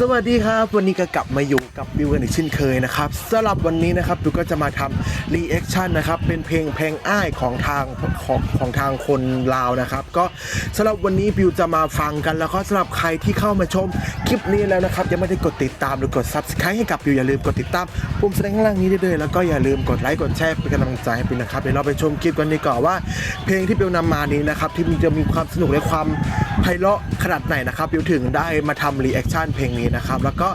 สวัสดีครับ วันนี้ก็กลับมาอยู่กับบิวกันอีกเช่นเคยนะครับสำหรับวันนี้นะครับบิวก็จะมาทำรีแอคชั่นนะครับเป็นเพลงเพลงอ้ายของทางของของทางคนลาวนะครับก็สำหรับวันนี้บิวจะมาฟังกันแล้วก็สำหรับใครที่เข้ามาชมคลิปนี้แล้วนะครับยังไม่ได้กดติดตามหรือกด subscribe ให้กับบิวอย่าลืมกดติดตามปุ่มแสดงข้างล่างนี้ได้เลยแล้วก็อย่าลืมกดไลค์กดแชร์เป็นกำลังใจให้บิวนะครับเดี๋ยวเราไปชมคลิปกันดีกว่าว่า เพลงที่บิวนำมานี้นะครับที่มันจะมีความสนุกและความไพเราะขนาดไหนนะครับบิวถึงได้มาทำรีแอคชั่นเพลงนี้นะครับ แล้วก็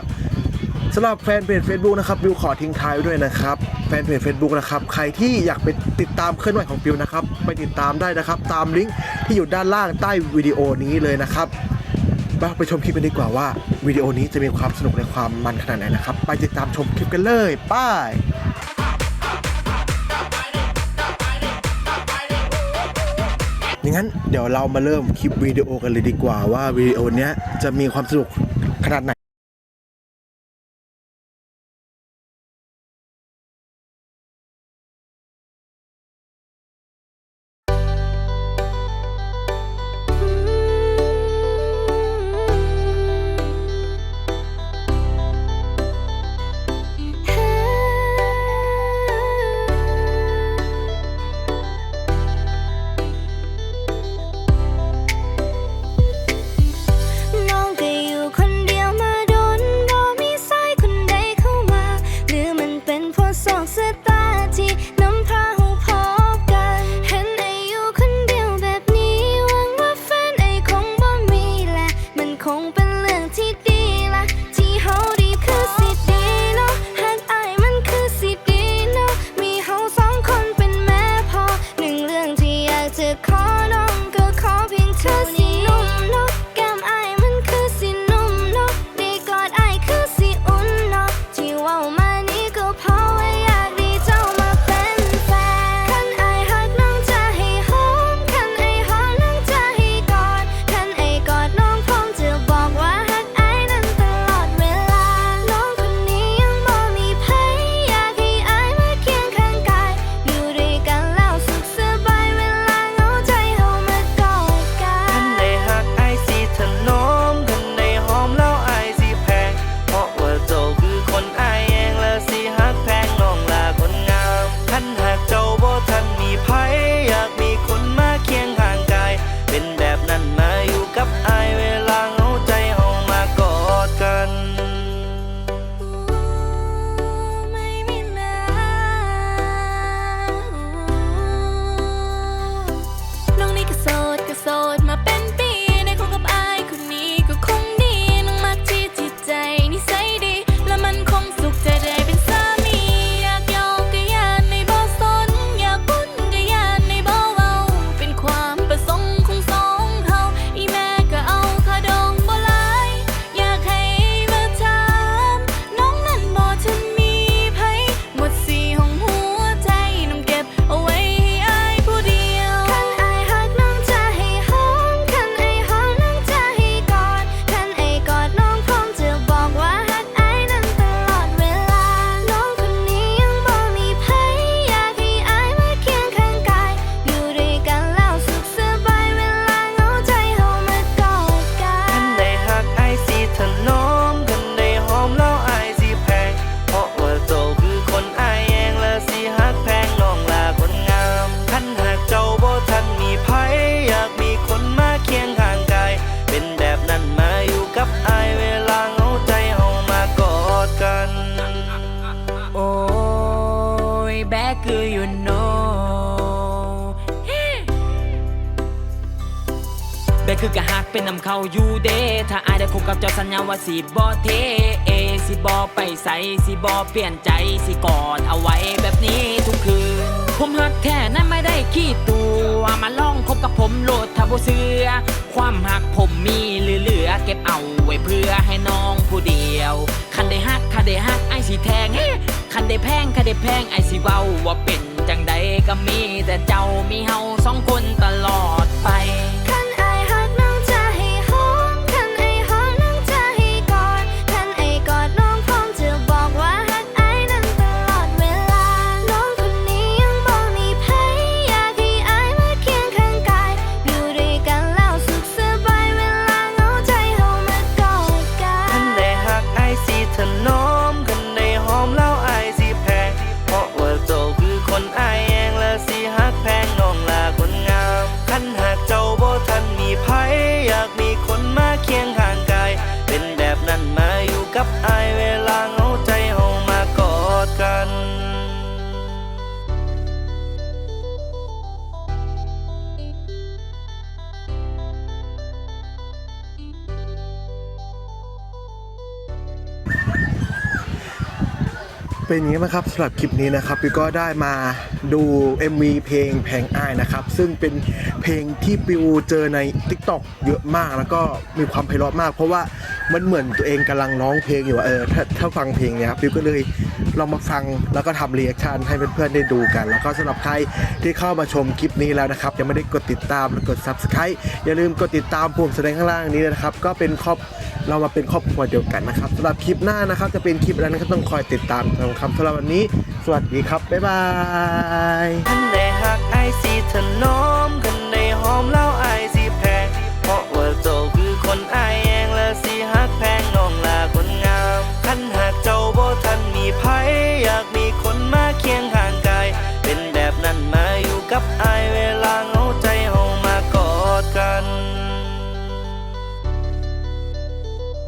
สำหรับแฟนเพจ Facebook นะครับบิวขอทิ้งท้ายไว้ด้วยนะครับ แฟนเพจ Facebook นะครับ ใครที่อยากไปติดตามเคลื่อนไหวของบิวนะครับ ไปติดตามได้นะครับ ตามลิงก์ที่อยู่ด้านล่างใต้วิดีโอนี้เลยนะครับมาไปชมคลิปกันดีกว่าว่าวิดีโอนี้จะมีความสนุกและความมันขนาดไหนนะครับ ไปติดตามชมคลิปกันเลยไป้ายอย่างนั้นเดี๋ยวเรามาเริ่มคลิปวิดีโอกันเลยดีกว่าว่าวิดีโอนี้จะมีความสนุกขนาดไหน ยแบกคืออยู่โนแบกคือกะหักเป็นนำเข้าอยู่เดถ้าอายได้คบกับเจ้าสัญญาว่าสิบ่เทเอสิบ่ไปใส่สิบ่เปลี่ยนใจสิกอดเอาไว้แบบนี้ทุกคืน ผมหักแท้นั้นไม่ได้ขี้ตัวมาลองคบกับผมโลดถ้าบ่เสือความหักผมมีเหลือๆเก็บเอาไว้เพื่อให้น้องผู้เดียว คันได้ฮักคันได้ฮัก ได้แพงค่ะได้แพงไอสิเว้าว่าเป็นจังใดก็มีแต่เจ้ามีเฮาสองคนตลอดไป เป็นอย่างนี้นะครับสำหรับคลิปนี้นะครับพี่ก็ได้มาดู MV เพลงแพงอ้ายนะครับ ซึ่งเป็นเพลงที่ปิวเจอใน TikTok เยอะมากแล้วก็มีความไพเราะมาก เพราะว่ามันเหมือนตัวเองกำลังร้องเพลงอยู่เออถ้าถ้าฟังเพลงเนี้ยปิวก็เลยลองมาฟังแล้วก็ทำรีแอคชั่นให้เพื่อนๆได้ดูกัน แล้วก็สำหรับใครที่เข้ามาชมคลิปนี้แล้วนะครับ ยังไม่ได้กดติดตามหรือกด Subscribe อย่าลืมกดติดตามปุ่มแสดงข้างล่างนี้นะครับ ก็เป็นครอบเรามาเป็นครอบครัวเดียวกันนะครับสำหรับคลิปหน้านะครับ จะเป็นคลิปอะไรนั้นก็ต้องคอยติดตามนะครับสำหรับวันนี้ สวัสดีครับ บ๊ายบาย